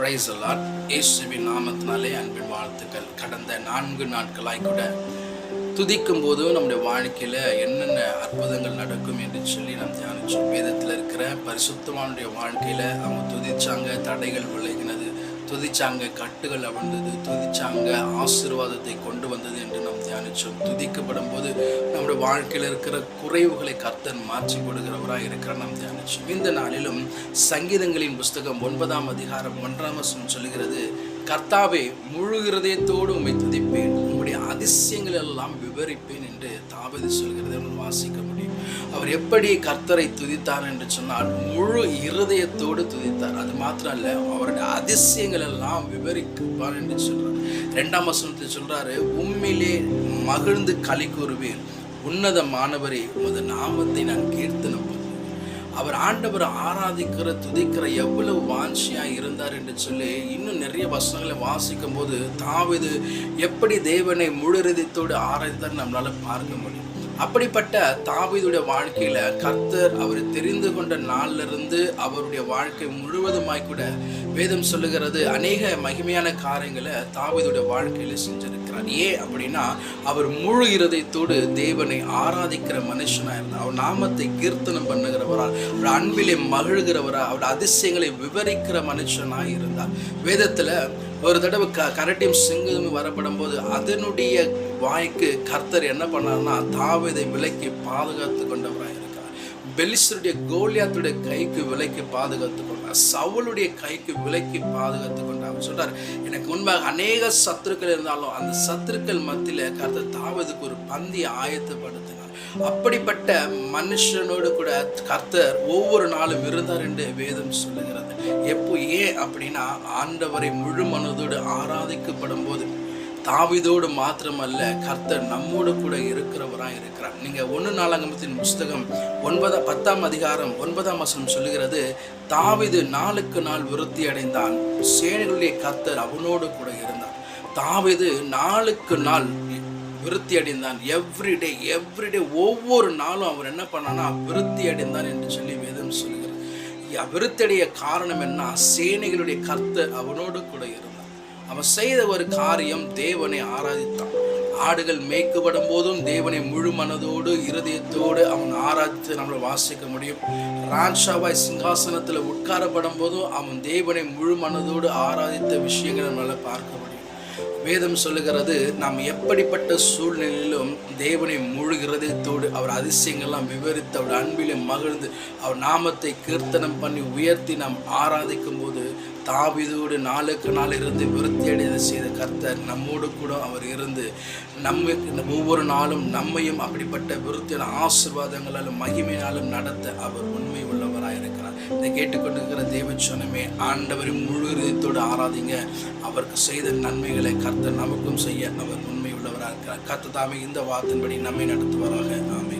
Price எல்லாம் இயேசுவின் நாமத்தினாலே அன்பின் வாழ்த்துக்கள். கடந்த நான்கு நாட்களாய் கூட துதிக்கும் போது நம்முடைய வாழ்க்கையில் என்னென்ன அற்புதங்கள் நடக்கும் என்று சொல்லி நாம் தியானிச்சோம். வேதத்தில் இருக்கிற பரிசுத்தமானுடைய வாழ்க்கையில் அவங்க துதிச்சாங்க தடைகள் விளைகினது துதிச்சாங்க கட்டுகள் அவிழ்ந்தது துதிச்சாங்க ஆசீர்வாதத்தை கொண்டு வந்தது என்று நாம் தியானிச்சோம். துதிக்கப்படும் போது நம்முடைய வாழ்க்கையில் இருக்கிற குறைவுகளை கர்த்தன் மாற்றி கொடுக்கிறவராக இருக்கிற நாம் தியானிச்சோம். இந்த நாளிலும் சங்கீதங்களின் புஸ்தகம் ஒன்பதாம் அதிகாரம் ஒன்றாம் வசனம் சொல்கிறது கர்த்தாவே முழு இருதயத்தோடு உண்மை துதிப்பேன். உங்களுடைய அதிசயங்கள் எல்லாம் விவரிப்பேன் என்று தாவதி சொல்கிறதை நம்ம வாசிக்க முடியும். அவர் எப்படி கர்த்தரை துதித்தார் என்று சொன்னால் முழு இருதயத்தோடு துதித்தார். அது மாத்திரம் அல்ல அவருடைய அதிசயங்கள் எல்லாம் விவரிப்பார் என்று சொல்றார். ரெண்டாம் வசனத்தில் சொல்றாரு உண்மையிலே மகிழ்ந்து களி கூறுவேன். உன்னதமானவரே உமது நாமத்தை நான் கீர்த்தனம் அவர் ஆண்டவர் ஆராதிக்கிற துதிக்கிற எவ்வளவு வாஞ்சியா இருந்தார் என்று சொல்லி இன்னும் நிறைய வசனங்களை வாசிக்கும் போது தாவிது எப்படி தேவனை முழுரதத்தோடு ஆராய்த்தார் நம்மளால பார்க்க முடியும். அப்படிப்பட்ட தாவிதுடைய வாழ்க்கையில கர்த்தர் அவரை தெரிந்து கொண்ட நாள்ல இருந்து அவருடைய வாழ்க்கை முழுவதுமாய் கூட வேதம் சொல்லுகிறது அநேக மகிமையான காரியங்களை தாவீதுடைய வாழ்க்கையில செஞ்சிருக்கிறார் ஏன் அப்படின்னா அவர் முழு இருதயத்தோடு தேவனை ஆராதிக்கிற மனுஷனா இருந்தார். அவர் நாமத்தை கீர்த்தனம் பண்ணுகிறவரா அவர் அன்பிலே மகிழ்கிறவரா அவர் அதிசயங்களை விவரிக்கிற மனுஷனாய் இருந்தார். வேதத்துல ஒரு தடவை க கரட்டியும் சிங்கமும் வரப்படும் போது அதனுடைய வாய்க்கு கர்த்தர் என்ன பண்ணார்னா தாவதை விலைக்கு பாதுகாத்து கொண்டவராக இருக்கிறார் பெலிஸ்தருடைய கோலியாத்துடைய கைக்கு விலைக்கு பாதுகாத்து கொண்டார். சவுளுடைய கைக்கு விலைக்கு பாதுகாத்து கொண்டார். அவர் சொல்றார் எனக்கு முன்பாக அநேக சத்துருக்கள் இருந்தாலும் அந்த சத்துருக்கள் மத்தியில கருத்தை தாவதுக்கு ஒரு பந்தி ஆயத்தப்படுத்தினார். அப்படிப்பட்ட மனுஷனோடு கூட கர்த்தர் ஒவ்வொரு நாளும் இருந்தார் என்று வேதம் சொல்லுகிறது. எப்போ ஏன் அப்படின்னா ஆண்டவரை முழு மனதோடு ஆராதிக்கப்படும் போது தாவிதோடு மாத்திரமல்ல கர்த்தர் நம்மோடு கூட இருக்கிறவராக இருக்கிறார். நீங்கள் ஒன்று நாளாங்கமத்தின் புஸ்தகம் ஒன்பதாம் பத்தாம் அதிகாரம் ஒன்பதாம் வசனம் சொல்லுகிறது தாவிது நாளுக்கு நாள் விருத்தி அடைந்தான். சேனைகளுடைய கர்த்தர் அவனோடு கூட இருந்தார். தாவிது நாளுக்கு நாள் விருத்தி அடைந்தான். எவ்ரிடே எவ்ரிடே ஒவ்வொரு நாளும் அவர் என்ன பண்ணானா விருத்தி அடைந்தான் என்று சொல்லி வேதம் சொல்லுகிறது. விருத்தடைய காரணம் என்ன? சேனைகளுடைய கர்த்தர் அவனோடு கூட இருந்தார். அவன் செய்த ஒரு காரியம் தேவனை ஆராதித்தான். ஆடுகள் மேய்க்கப்படும் போதும் தேவனை முழு மனதோடு இருதயத்தோடு அவன் ஆராதித்து நம்மளை வாசிக்க முடியும். ராஜாவாய் சிங்காசனத்தில் உட்காரப்படும் போதும் அவன் தேவனை முழு மனதோடு ஆராதித்த விஷயங்களை நம்மளால் பார்க்க முடியும். வேதம் சொல்லுகிறது நாம் எப்படிப்பட்ட சூழ்நிலையிலும் தேவனை முழு இருதயத்தோடு அவர் அதிசயங்கள்லாம் விவரித்து அவர் அன்பிலே மகிழ்ந்து அவர் நாமத்தை கீர்த்தனம் பண்ணி உயர்த்தி நாம் ஆராதிக்கும் போது தாவிதோடு நாளுக்கு நாள் இருந்து விருத்தி அடைந்து செய்த கர்த்தர் நம்மோடு கூட அவர் இருந்து நம்ம ஒவ்வொரு நாளும் நம்மையும் அப்படிப்பட்ட விருத்தியான ஆசிர்வாதங்களாலும் மகிமையினாலும் நடத்த அவர் உண்மை உள்ளவராக இருக்கிறார். இதை கேட்டுக்கொண்டிருக்கிற தேவச்சனமே ஆண்டவரின் முழு இதயத்தோடு ஆராதிங்க. அவருக்கு செய்த நன்மைகளை கர்த்தர் நமக்கும் செய்ய அவர் உண்மை உள்ளவராக இருக்கிறார். கர்த்த தாமே இந்த வார்த்தையின்படி நம்மை நடத்துவாராக. ஆமை